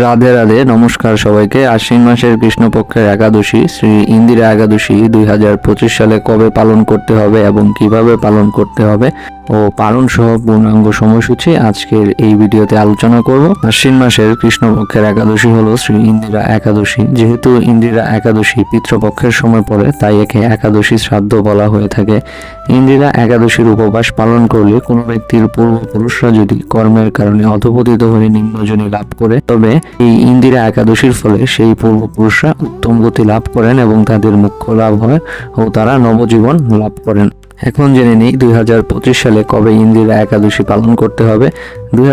রাধে রাধে, নমস্কার সবাইকে। আশ্বিন মাসের কৃষ্ণপক্ষের একাদশী, শ্রী ইন্দিরা একাদশী দুই হাজার পঁচিশ সালে কবে পালন করতে হবে এবং কীভাবে পালন করতে হবে ও পালন সহ পূর্ণাঙ্গ সময়সূচি আজকের এই ভিডিওতে আলোচনা করব। আশ্বিন মাসের কৃষ্ণপক্ষের একাদশী হলো শ্রী ইন্দিরা একাদশী। যেহেতু ইন্দিরা একাদশী পিতৃপক্ষের সময় পড়ে, তাই একে একাদশী শ্রাদ্ধ বলা হয়ে থাকে। ইন্দিরা একাদশীর উপবাস পালন করলে কোনো ব্যক্তির পূর্বপুরুষরা যদি কর্মের কারণে অধপতিত হয়ে নিম্নজনী লাভ করে, তবে এই ইন্দিরা একাদশীর ফলে সেই পূর্বপুরুষরা উত্তম গতি লাভ করেন এবং তাদের মুখ্য লাভ হয় ও তারা নবজীবন লাভ করেন। এখন জেনে নিই দুই হাজার পঁচিশ সালে কবে ইন্দিরা একাদশী পালন করতে হবে। দুই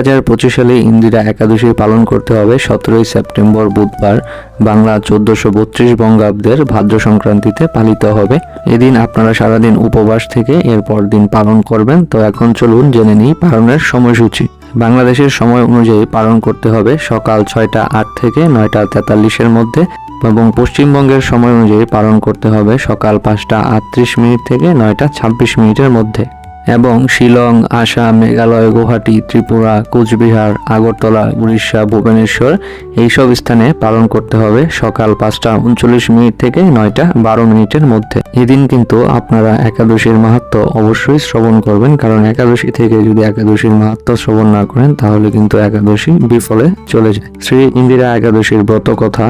সালে ইন্দিরা একাদশী পালন করতে হবে সতেরোই সেপ্টেম্বর বুধবার। বাংলা চোদ্দশো বত্রিশ বঙ্গাব্দের ভাদ্র সংক্রান্তিতে পালিত হবে। এদিন আপনারা সারাদিন উপবাস থেকে এরপর দিন পালন করবেন। তো এখন চলুন জেনে নিই পালনের সময়সূচি। বাংলাদেশের সময় অনুযায়ী পালন করতে হবে সকাল ছয়টা আট থেকে নয়টা তেতাল্লিশের মধ্যে এবং পশ্চিমবঙ্গের সময় অনুযায়ী পালন করতে হবে সকাল পাঁচটা আটত্রিশ মিনিট থেকে নয়টা ছাব্বিশ মিনিটের মধ্যে। এবং শিলং, আসাম, মেঘালয়, গুয়াহাটি, ত্রিপুরা, কোচবিহার, আগরতলা, উড়িষ্যা, ভুবনেশ্বর এইসব স্থানে পালন করতে হবে সকাল পাঁচটা উনচল্লিশ মিনিট থেকে নয়টা বারো মিনিটের মধ্যে। এদিন কিন্তু আপনারা একাদশীর মাহাত্ম অবশ্যই শ্রবণ করবেন, কারণ একাদশী থেকে যদি একাদশীর মাহাত্ম শ্রবণ না করেন, তাহলে কিন্তু একাদশী বিফলে চলে যায়। শ্রী ইন্দিরা একাদশীর ব্রত কথা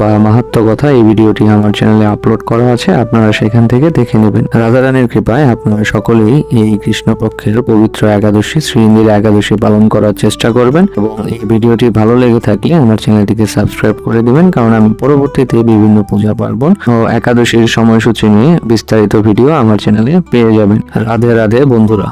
বা মাহাত্ম কথা এই ভিডিওটি আমার চ্যানেলে আপলোড করা আছে, আপনারা সেখান থেকে দেখে নেবেন। রাধারানীর কৃপায় আপনারা সকলেই এই কৃষ্ণপক্ষের পবিত্র একাদশী শ্রী একাদশী পালন করার চেষ্টা করবেন এবং এই ভিডিওটি ভালো লেগে থাকলে আমার চ্যানেলটিকে সাবস্ক্রাইব করে দিবেন, কারণ আমি পরবর্তীতে বিভিন্ন পূজা পার্বণ ও একাদশীর সময়সূচি নিয়ে বিস্তারিত ভিডিও আমার চ্যানেলে পেয়ে যাবেন। রাধে রাধে বন্ধুরা।